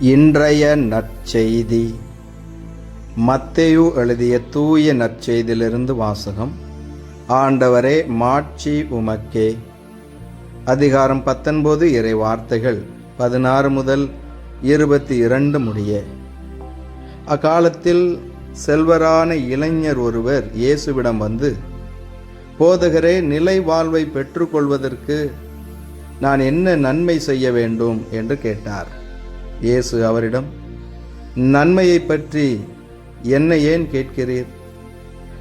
இன்றைய நற்செய்தி. மத்தேயு எழுதிய தூய நற்செய்தியிலிருந்து வாசகம். ஆண்டவரே மாட்சி உமக்கே. அதிகாரம் பத்தொன்பது இறை வார்த்தைகள் பதினாறு முதல் இருபத்தி இரண்டு முடிய. அக்காலத்தில் செல்வரான இளைஞர் ஒருவர் இயேசுவிடம் வந்து போதகரே நிலை வாழ்வை பெற்றுக்கொள்வதற்கு நான் என்ன நன்மை செய்ய வேண்டும்? என்று கேட்டார். இயேசு அவரிடம் நன்மையை பற்றி என்னை ஏன் கேட்கிறீர்?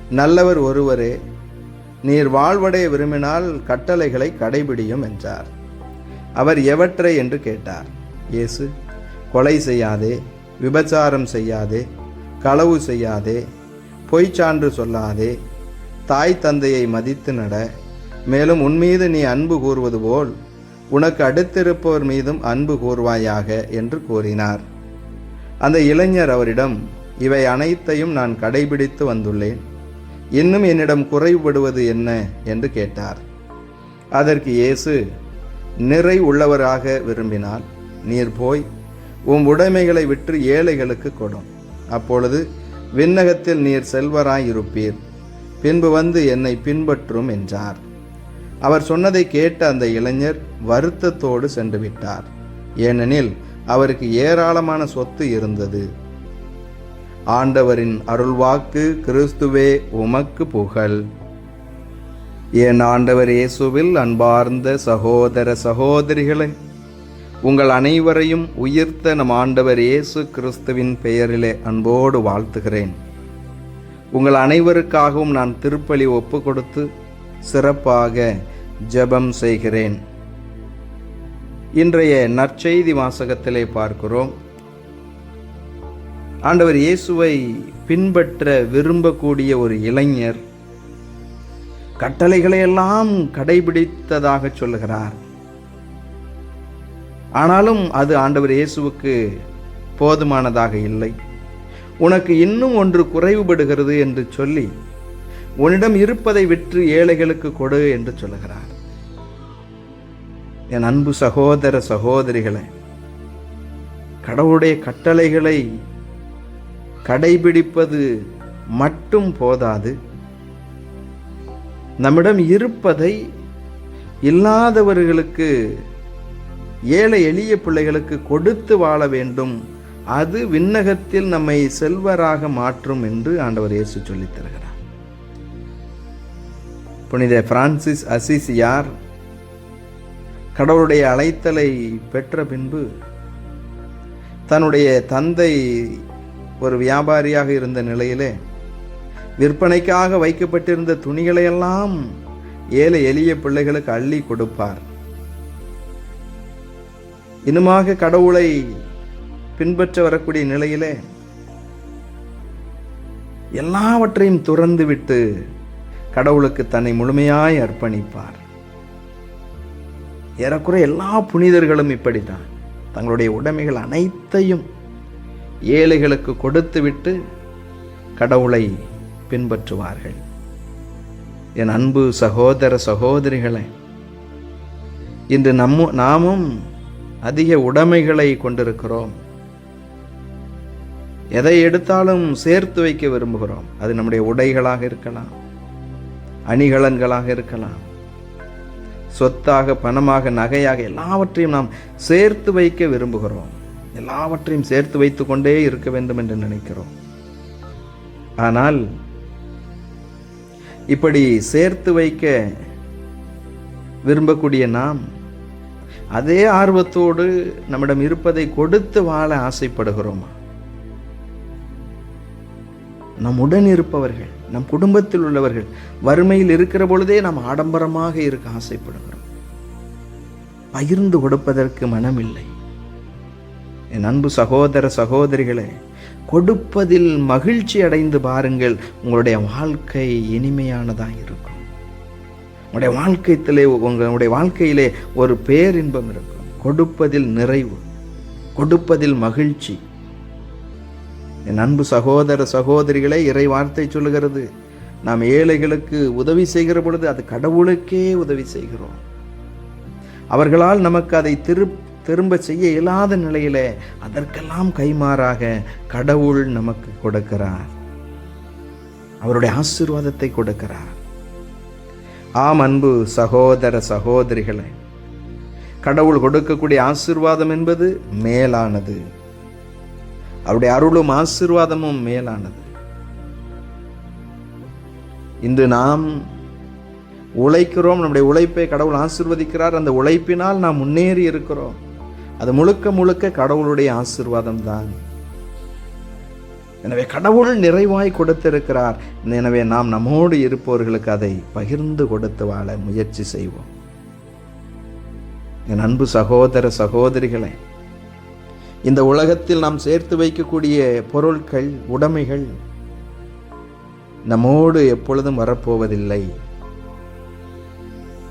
நல்லவர் ஒருவரே நீர் வாழ்வடைய விரும்பினால் கட்டளைகளை கடைபிடியும் என்றார். அவர் எவற்றை? என்று கேட்டார். இயேசு கொலை செய்யாதே விபச்சாரம் செய்யாதே களவு செய்யாதே பொய்ச்சான்று சொல்லாதே தாய் தந்தையை மதித்து நட மேலும் உன்மீது நீ அன்பு கூறுவது போல் உனக்கு அடுத்திருப்பவர் மீதும் அன்பு கூறுவாயாக என்று கூறினார். அந்த இளைஞர் அவரிடம் இவை அனைத்தையும் நான் கடைபிடித்து வந்துள்ளேன். இன்னும் என்னிடம் குறைபடுவது என்ன? என்று கேட்டார். அதற்கு இயேசு நிறை உள்ளவராக விரும்பினால் நீர் போய் உம் உடைமைகளை விற்று ஏழைகளுக்கு கொடும் அப்பொழுது விண்ணகத்தில் நீர் செல்வராயிருப்பீர். பின்பு வந்து என்னை பின்பற்றும் என்றார். அவர் சொன்னதை கேட்ட அந்த இளைஞர் வருத்தத்தோடு சென்று விட்டார். ஏனெனில் அவருக்கு ஏராளமான சொத்து இருந்தது. ஆண்டவரின் அருள்வாக்கு கிறிஸ்துவே உமக்கு புகழ். என் ஆண்டவர் இயேசுவில் அன்பார்ந்த சகோதர சகோதரிகளை உங்கள் அனைவரையும் உயிர்த்த நம் ஆண்டவர் இயேசு கிறிஸ்துவின் பெயரிலே அன்போடு வாழ்த்துகிறேன். உங்கள் அனைவருக்காகவும் நான் திருப்பலி ஒப்பு கொடுத்து சிறப்பாக ஜெபம் செய்கிறேன். இன்றைய நற்செய்தி வாசகத்திலே பார்க்கிறோம். ஆண்டவர் இயேசுவை பின்பற்ற விரும்பக்கூடிய ஒரு இளைஞர் கட்டளைகளையெல்லாம் கடைபிடித்ததாக சொல்லுகிறார். ஆனாலும் அது ஆண்டவர் இயேசுவுக்கு போதுமானதாக இல்லை. உனக்கு இன்னும் ஒன்று குறைவுபடுகிறது என்று சொல்லி உன்னிடம் இருப்பதை விற்று ஏழைகளுக்கு கொடு என்று சொல்லுகிறார். என் அன்பு சகோதர சகோதரிகளை கடவுளுடைய கட்டளைகளை கடைபிடிப்பது மட்டும் போதாது. நம்மிடம் இருப்பதை இல்லாதவர்களுக்கு ஏழை எளிய பிள்ளைகளுக்கு கொடுத்து வாழ வேண்டும். அது விண்ணகத்தில் நம்மை செல்வராக மாற்றும் என்று ஆண்டவர் இயேசு சொல்லித் தருகிறார். புனித பிரான்சிஸ் அசிஸ் யார் கடவுளுடைய அழைத்தலை பெற்ற பின்பு தன்னுடைய தந்தை ஒரு வியாபாரியாக இருந்த நிலையிலே விற்பனைக்காக வைக்கப்பட்டிருந்த துணிகளையெல்லாம் ஏழை எளிய பிள்ளைகளுக்கு அள்ளி கொடுப்பார். இன்னுமாக கடவுளை பின்பற்ற வரக்கூடிய நிலையிலே எல்லாவற்றையும் துறந்துவிட்டு கடவுளுக்கு தன்னை முழுமையாய் அர்ப்பணிப்பார். ஏறக்குறைய எல்லா புனிதர்களும் இப்படித்தான். தங்களுடைய உடைமைகள் அனைத்தையும் ஏழைகளுக்கு கொடுத்துவிட்டு கடவுளை பின்பற்றுவார்கள். என் அன்பு சகோதர சகோதரிகளை இன்று நம்ம நாமும் அதிக உடைமைகளை கொண்டிருக்கிறோம். எதை எடுத்தாலும் சேர்த்து வைக்க விரும்புகிறோம். அது நம்முடைய உடைகளாக இருக்கலாம் அணிகலன்களாக இருக்கலாம். சொத்தாக பணமாக நகையாக எல்லாவற்றையும் நாம் சேர்த்து வைக்க விரும்புகிறோம். எல்லாவற்றையும் சேர்த்து வைத்து கொண்டே இருக்க வேண்டும் என்று நினைக்கிறோம். ஆனால் இப்படி சேர்த்து வைக்க விரும்பக்கூடிய நாம் அதே ஆர்வத்தோடு நம்மிடம் இருப்பதை கொடுத்து வாழ ஆசைப்படுகிறோமா? நம் உடன் இருப்பவர்கள் நம் குடும்பத்தில் உள்ளவர்கள் வறுமையில் இருக்கிற பொழுதே நாம் ஆடம்பரமாக இருக்க ஆசைப்படுகிறோம். பகிர்ந்து கொடுப்பதற்கு மனமில்லை. என் அன்பு சகோதர சகோதரிகளே கொடுப்பதில் மகிழ்ச்சி அடைந்து பாருங்கள் உங்களுடைய வாழ்க்கை இனிமையானதாக இருக்கும். உங்களுடைய வாழ்க்கைத்திலே உங்களுடைய வாழ்க்கையிலே ஒரு பேரின்பம் இருக்கும். கொடுப்பதில் நிறைவு கொடுப்பதில் மகிழ்ச்சி என் அன்பு சகோதர சகோதரிகளே இறை வார்த்தை சொல்லுகிறது நாம் ஏழைகளுக்கு உதவி செய்கிற பொழுது அது கடவுளுக்கே உதவி செய்கிறோம். அவர்களால் நமக்கு அதை திரு திரும்ப செய்ய இயலாத நிலையில அதற்கெல்லாம் கைமாறாக கடவுள் நமக்கு கொடுக்கிறார். அவருடைய ஆசீர்வாதத்தை கொடுக்கிறார். ஆம் அன்பு சகோதர சகோதரிகளை கடவுள் கொடுக்கக்கூடிய ஆசீர்வாதம் என்பது மேலானது. அவருடைய அருளும் ஆசீர்வாதமும் மேலானது. இன்று நாம் உழைக்கிறோம் நம்முடைய உழைப்பை கடவுள் ஆசிர்வதிக்கிறார். அந்த உழைப்பினால் நாம் முன்னேறி இருக்கிறோம். அது முழுக்க முழுக்க கடவுளுடைய ஆசீர்வாதம் தான். எனவே கடவுள் நிறைவாய் கொடுத்திருக்கிறார். எனவே நாம் நம்மோடு இருப்பவர்களுக்கு அதை பகிர்ந்து கொடுத்து வாழ முயற்சி செய்வோம். என் அன்பு சகோதர சகோதரிகளை இந்த உலகத்தில் நாம் சேர்த்து வைக்கக்கூடிய பொருட்கள் உடைமைகள் நம்மோடு எப்பொழுதும் வரப்போவதில்லை.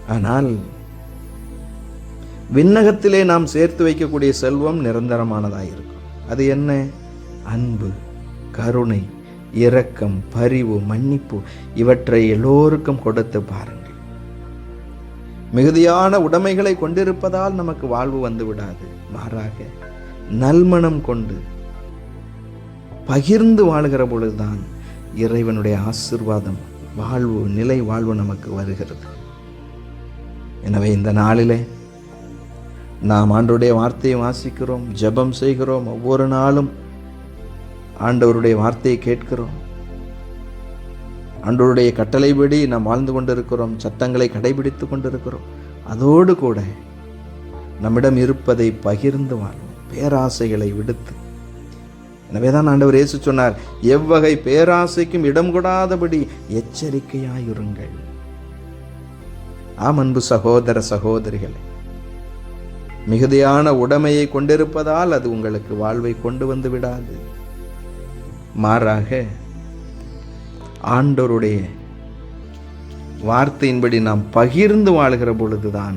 ஆனால் விண்ணகத்திலே நாம் சேர்த்து வைக்கக்கூடிய செல்வம் நிரந்தரமானதாக இருக்கும். அது என்ன? அன்பு கருணை இரக்கம் பரிவு மன்னிப்பு இவற்றை எல்லோருக்கும் கொடுத்து பாருங்கள். மிகுதியான உடைமைகளை கொண்டிருப்பதால் நமக்கு வாழ்வு வந்து விடாது மாறாக நல்மணம் கொண்டு பகிர்ந்து வாழ்கிற பொழுதுதான் இறைவனுடைய ஆசிர்வாதம் வாழ்வு நிலை வாழ்வு நமக்கு வருகிறது. எனவே இந்த நாளிலே நாம் ஆண்டோடைய வார்த்தையை வாசிக்கிறோம் ஜெபம் செய்கிறோம் ஒவ்வொரு நாளும் ஆண்டவருடைய வார்த்தையை கேட்கிறோம். ஆண்டவருடைய கட்டளைப்படி நாம் வாழ்ந்து கொண்டிருக்கிறோம் சட்டங்களை கடைபிடித்து கொண்டிருக்கிறோம். அதோடு கூட நம்மிடம் இருப்பதை பகிர்ந்து வாழ் பேராசைகளை விடுத்து. எனவே தான் ஆண்டவர் இயேசு சொன்னார் எவ்வகை பேராசைக்கும் இடம் கொடாதபடி எச்சரிக்கையாயிருங்கள். ஆம் அன்பு சகோதர சகோதரிகளே மிகுதியான உடைமையை கொண்டிருப்பதால் அது உங்களுக்கு வாழ்வை கொண்டு வந்து விடாது. மாறாக ஆண்டோருடைய வார்த்தையின்படி நாம் பகிர்ந்து வாழ்கிற பொழுதுதான்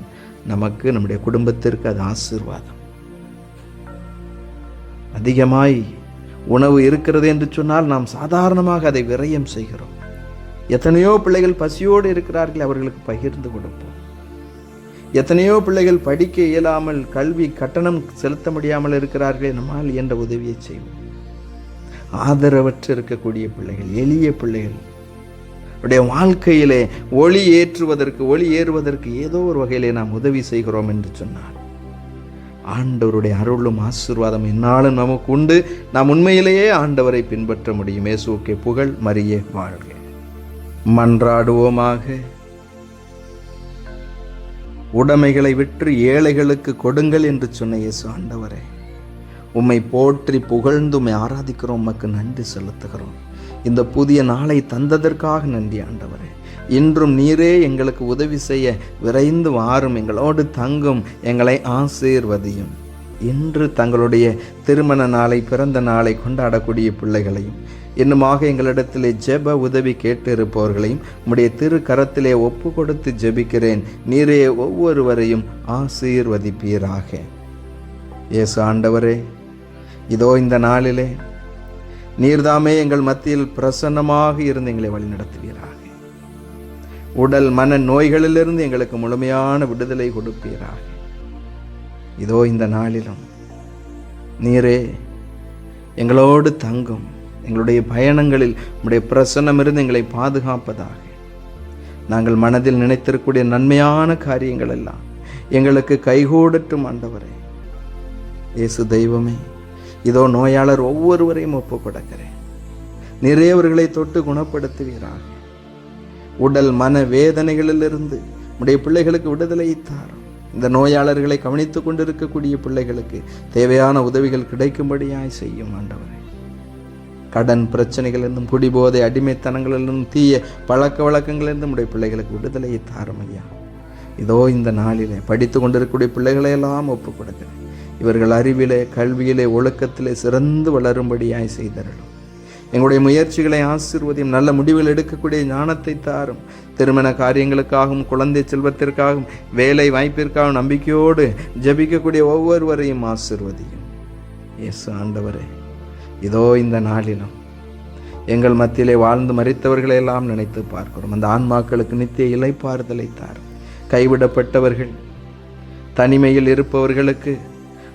நமக்கு நம்முடைய குடும்பத்திற்கு அது ஆசீர்வாதம். அதிகமாய் உணவு இருக்கிறது என்று சொன்னால் நாம் சாதாரணமாக அதை விரயம் செய்கிறோம். எத்தனையோ பிள்ளைகள் பசியோடு இருக்கிறார்கள் அவர்களுக்கு பகிர்ந்து கொடுப்போம். எத்தனையோ பிள்ளைகள் படிக்க இயலாமல் கல்வி கட்டணம் செலுத்த முடியாமல் இருக்கிறார்கள் நம்மால் என்ற உதவியை செய்வோம். ஆதரவற்று இருக்கக்கூடிய பிள்ளைகள் எளிய பிள்ளைகள். உடைய வாழ்க்கையிலே ஒளி ஏற்றுவதற்கு ஒளி ஏறுவதற்கு ஏதோ ஒரு வகையிலே நாம் உதவி செய்கிறோம் என்று சொன்னார் ஆண்டவருடைய அருளும் ஆசீர்வாதம் என்னாலும் நமக்கு உண்டு நாம் உண்மையிலேயே ஆண்டவரை பின்பற்ற முடியும். இயேசுக்கே புகழ் மறிய வாழ்க. மன்றாடுவோமாக. உடைமைகளை விற்று ஏழைகளுக்கு கொடுங்கள் என்று சொன்ன இயேசு ஆண்டவரே. உம்மை போற்றி புகழ்ந்து உம்மை ஆராதிக்கிறோம். உமக்கு நன்றி செலுத்துகிறோம். இந்த புதிய நாளை தந்ததற்காக நன்றி ஆண்டவரே. இன்றும் நீரே எங்களுக்கு உதவி செய்ய விரைந்து வாரும் எங்களோடு தங்கும் எங்களை ஆசீர்வதியும். இன்று தங்களுடைய திருமண நாளை பிறந்த நாளை கொண்டாடக்கூடிய பிள்ளைகளையும் இன்னுமாக எங்களிடத்திலே ஜெப உதவி கேட்டிருப்பவர்களையும் உடைய உம்முடைய திரு கரத்திலே ஒப்பு கொடுத்து ஜெபிக்கிறேன். நீரே ஒவ்வொருவரையும் ஆசீர்வதிப்பீராக. இயேசு ஆண்டவரே இதோ இந்த நாளிலே நீர்தாமே எங்கள் மத்தியில் பிரசன்னமாக இருந்து எங்களை வழிநடத்துவீராக. உடல் மன நோய்களிலிருந்து எங்களுக்கு முழுமையான விடுதலை கொடுப்பீராக. இதோ இந்த நாளிலும் நீரே எங்களோடு தங்கும் எங்களுடைய பயணங்களில் உம்முடைய பிரசன்னம் இருந்து எங்களை பாதுகாப்பதாக. நாங்கள் மனதில் நினைத்திருக்கக்கூடிய நன்மையான காரியங்கள் எல்லாம் எங்களுக்கு கைகூடட்டும் ஆண்டவரே. இயேசு தெய்வமே இதோ நோயாளர் ஒவ்வொருவரையும் ஒப்பு கொடுக்கிறேன் நிறையவர்களை தொட்டு குணப்படுத்துவீராக. உடல் மன வேதனைகளிலிருந்து உடைய பிள்ளைகளுக்கு விடுதலை தாரும். இந்த நோயாளர்களை கவனித்துக் கொண்டிருக்கக்கூடிய பிள்ளைகளுக்கு தேவையான உதவிகள் கிடைக்கும்படியாய் செய்யும் ஆண்டவரே. கடன் பிரச்சனைகளிலிருந்தும் குடிபோதை அடிமைத்தனங்களிலிருந்தும் தீய பழக்க வழக்கங்களிலிருந்தும் உடைய பிள்ளைகளுக்கு விடுதலையை தாரும் ஐயா. இதோ இந்த நாளிலே படித்து கொண்டிருக்கக்கூடிய பிள்ளைகளையெல்லாம் ஒப்புக் கொடுக்கிறேன் இவர்கள் அறிவிலே கல்வியிலே ஒழுக்கத்திலே சிறந்து வளரும்படியாய் செய்தரலும் எங்களுடைய முயற்சிகளை ஆசீர்வதியும் நல்ல முடிவில் எடுக்கக்கூடிய ஞானத்தை தாரும். திருமண காரியங்களுக்காகவும் குழந்தை செல்வத்திற்காகவும் வேலை வாய்ப்பிற்காகவும் நம்பிக்கையோடு ஜபிக்கக்கூடிய ஒவ்வொருவரையும் ஆசிர்வதியும். இயேசு ஆண்டவரே இதோ இந்த நாளிலும் எங்கள் மத்தியிலே வாழ்ந்து மறித்தவர்களை எல்லாம் நினைத்து பார்க்கிறோம். அந்த ஆன்மாக்களுக்கு நித்திய இலைப்பாறுதலை தாரும். கைவிடப்பட்டவர்கள் தனிமையில் இருப்பவர்களுக்கு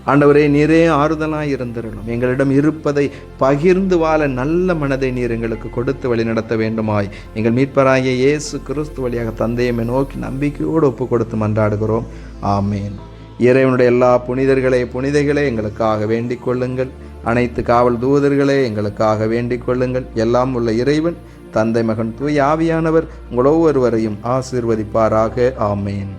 ஆண்டவரே நீரே ஆறுதலாய் இருந்திரலும் எங்களிடம் இருப்பதை பகிர்ந்து வாழ நல்ல மனதை நீர் எங்களுக்கு கொடுத்து வழிநடத்த வேண்டுமாய். எங்கள் மீட்பராகிய இயேசு கிறிஸ்து வழியாக தந்தையமை நோக்கி நம்பிக்கையோடு ஒப்பு கொடுத்து மன்றாடுகிறோம். ஆமேன். இறைவனுடைய எல்லா புனிதர்களே புனிதைகளே எங்களுக்காக வேண்டிக் கொள்ளுங்கள். அனைத்து காவல் தூதர்களே எங்களுக்காக வேண்டிக் கொள்ளுங்கள். எல்லாம் உள்ள இறைவன் தந்தை மகன் தூய் ஆவியானவர் உங்கள் ஒவ்வொருவரையும் ஆசீர்வதிப்பாராக. ஆமேன்.